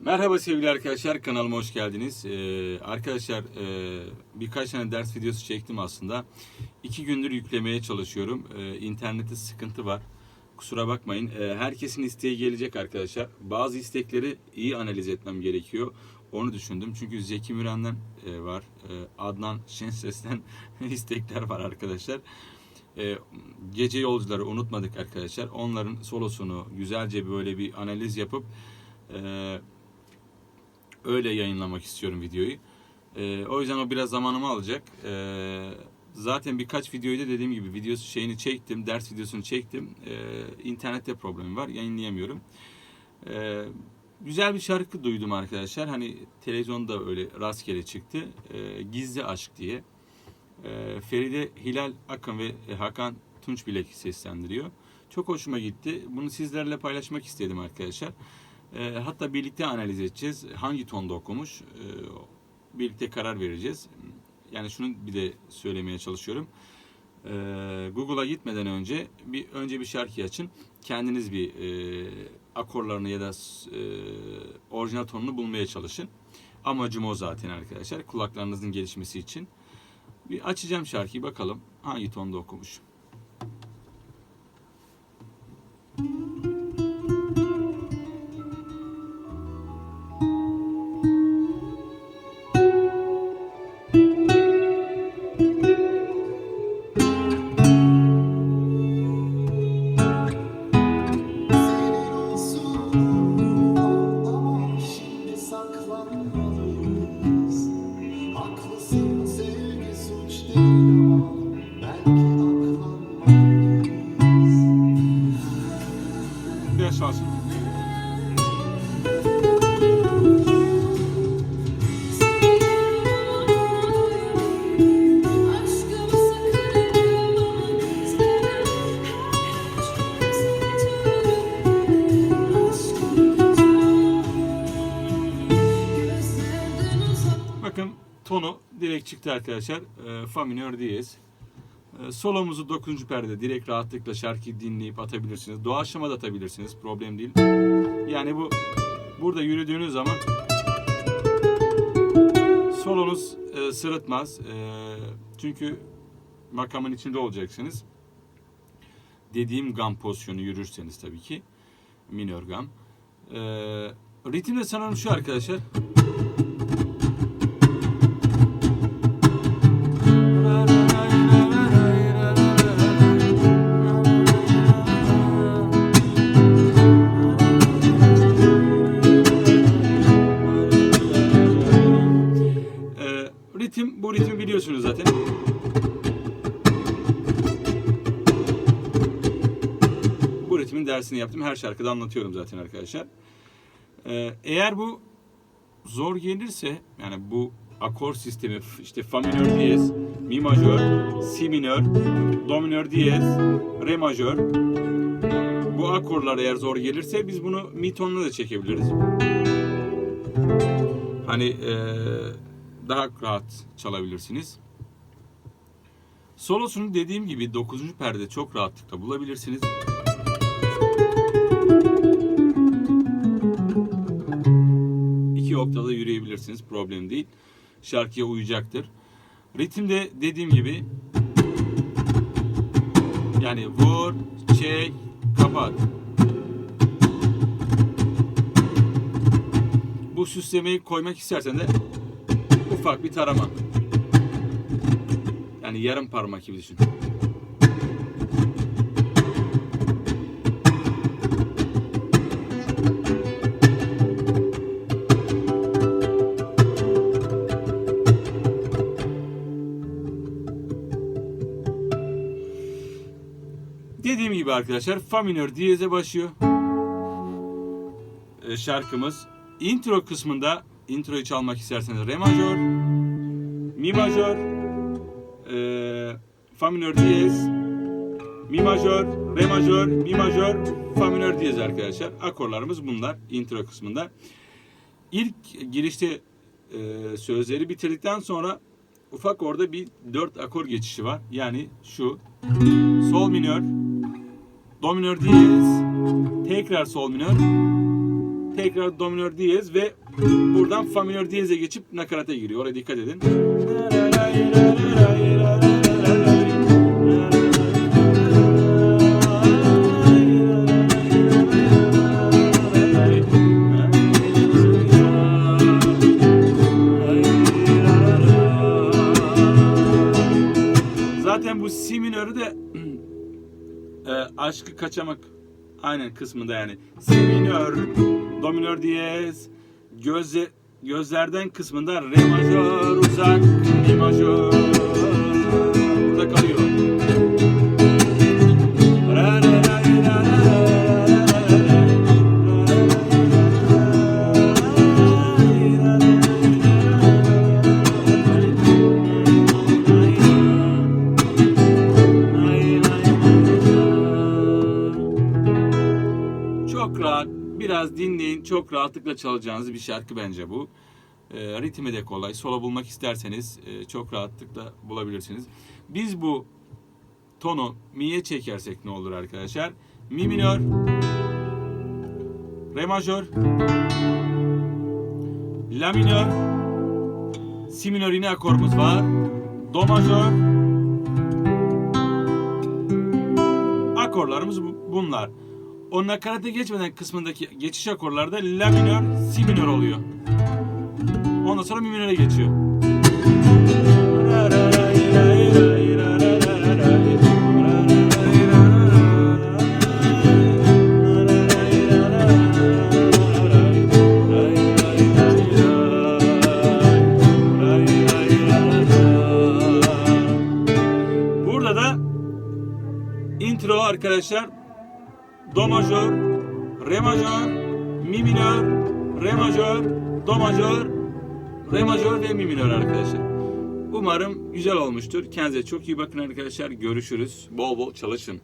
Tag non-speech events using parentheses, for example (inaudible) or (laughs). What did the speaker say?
Merhaba sevgili arkadaşlar kanalıma hoş geldiniz. Ee, arkadaşlar e, birkaç tane ders videosu çektim aslında. İki gündür yüklemeye çalışıyorum. Ee, internette sıkıntı var. Kusura bakmayın. Ee, herkesin isteği gelecek arkadaşlar. Bazı istekleri iyi analiz etmem gerekiyor. Onu düşündüm. Çünkü Zeki Müren'den e, var. E, Adnan Şenses'ten (laughs) istekler var arkadaşlar. E, gece yolcuları unutmadık arkadaşlar. Onların solosunu güzelce böyle bir analiz yapıp e, öyle yayınlamak istiyorum videoyu. Ee, o yüzden o biraz zamanımı alacak. Ee, zaten birkaç videoyu da dediğim gibi videosu şeyini çektim, ders videosunu çektim. Ee, internette problemi var, yayınlayamıyorum. Ee, güzel bir şarkı duydum arkadaşlar. Hani televizyonda öyle rastgele çıktı. Ee, Gizli Aşk diye. Ee, Feride Hilal Akın ve Hakan Tunç Bilek seslendiriyor. Çok hoşuma gitti. Bunu sizlerle paylaşmak istedim arkadaşlar. E, hatta birlikte analiz edeceğiz. Hangi tonda okumuş? E, birlikte karar vereceğiz. Yani şunu bir de söylemeye çalışıyorum. E, Google'a gitmeden önce bir önce bir şarkı açın. Kendiniz bir e, akorlarını ya da e, orijinal tonunu bulmaya çalışın. Amacım o zaten arkadaşlar. Kulaklarınızın gelişmesi için. Bir açacağım şarkıyı bakalım hangi tonda okumuş. Tonu direkt çıktı arkadaşlar. E, fa diyez. E, solomuzu 9. perde direkt rahatlıkla şarkıyı dinleyip atabilirsiniz. Doğaçlama da atabilirsiniz. Problem değil. Yani bu burada yürüdüğünüz zaman solonuz e, sırıtmaz. E, çünkü makamın içinde olacaksınız. Dediğim gam pozisyonu yürürseniz tabii ki. Minör gam. E, ritim de sanırım şu arkadaşlar. Bu ritmin dersini yaptım. Her şarkıda anlatıyorum zaten arkadaşlar. Ee, eğer bu zor gelirse, yani bu akor sistemi işte fa minör diyez, mi majör, si minör, do minör diyez, re majör. Bu akorlar eğer zor gelirse biz bunu mi tonuna da çekebiliriz. Hani eee, daha rahat çalabilirsiniz. Solosunu dediğim gibi 9. perde çok rahatlıkla bulabilirsiniz. Oktada yürüyebilirsiniz. Problem değil. Şarkıya uyacaktır. Ritimde dediğim gibi yani vur, çek, kapat. Bu süslemeyi koymak istersen de ufak bir tarama. Yani yarım parmak gibi düşün. Gibi arkadaşlar fa minör diyeze başlıyor. Ee, şarkımız intro kısmında introyu çalmak isterseniz re majör, mi majör, e, fa minör diyez, mi majör, re majör, mi majör, fa minör diyez arkadaşlar. Akorlarımız bunlar intro kısmında. İlk girişte e, sözleri bitirdikten sonra ufak orada bir dört akor geçişi var. Yani şu sol minör, do minör diyez, tekrar sol minör, Tekrar do minör diyez ve buradan fa minör diyeze geçip nakarata giriyor. Oraya dikkat edin. Zaten bu si minörü de e, aşkı kaçamak aynen kısmında yani. Si minör, do minör diyez, gözle, gözlerden kısmında re majör, uzak, mi majör. Çok rahatlıkla çalacağınız bir şarkı bence bu. E, ritmi de kolay, solo bulmak isterseniz e, çok rahatlıkla bulabilirsiniz. Biz bu tonu mi'ye çekersek ne olur arkadaşlar? Mi minör, re majör, la minör, si minör yine akorumuz var, do majör, akorlarımız bu- bunlar. O nakarata geçmeden kısmındaki geçiş akorlarda la minör, si minör oluyor. Ondan sonra mi minöre geçiyor. Do majör, re majör, mi minör, re majör, do majör, re majör ve mi minör arkadaşlar. Umarım güzel olmuştur. Kendinize çok iyi bakın arkadaşlar. Görüşürüz. Bol bol çalışın.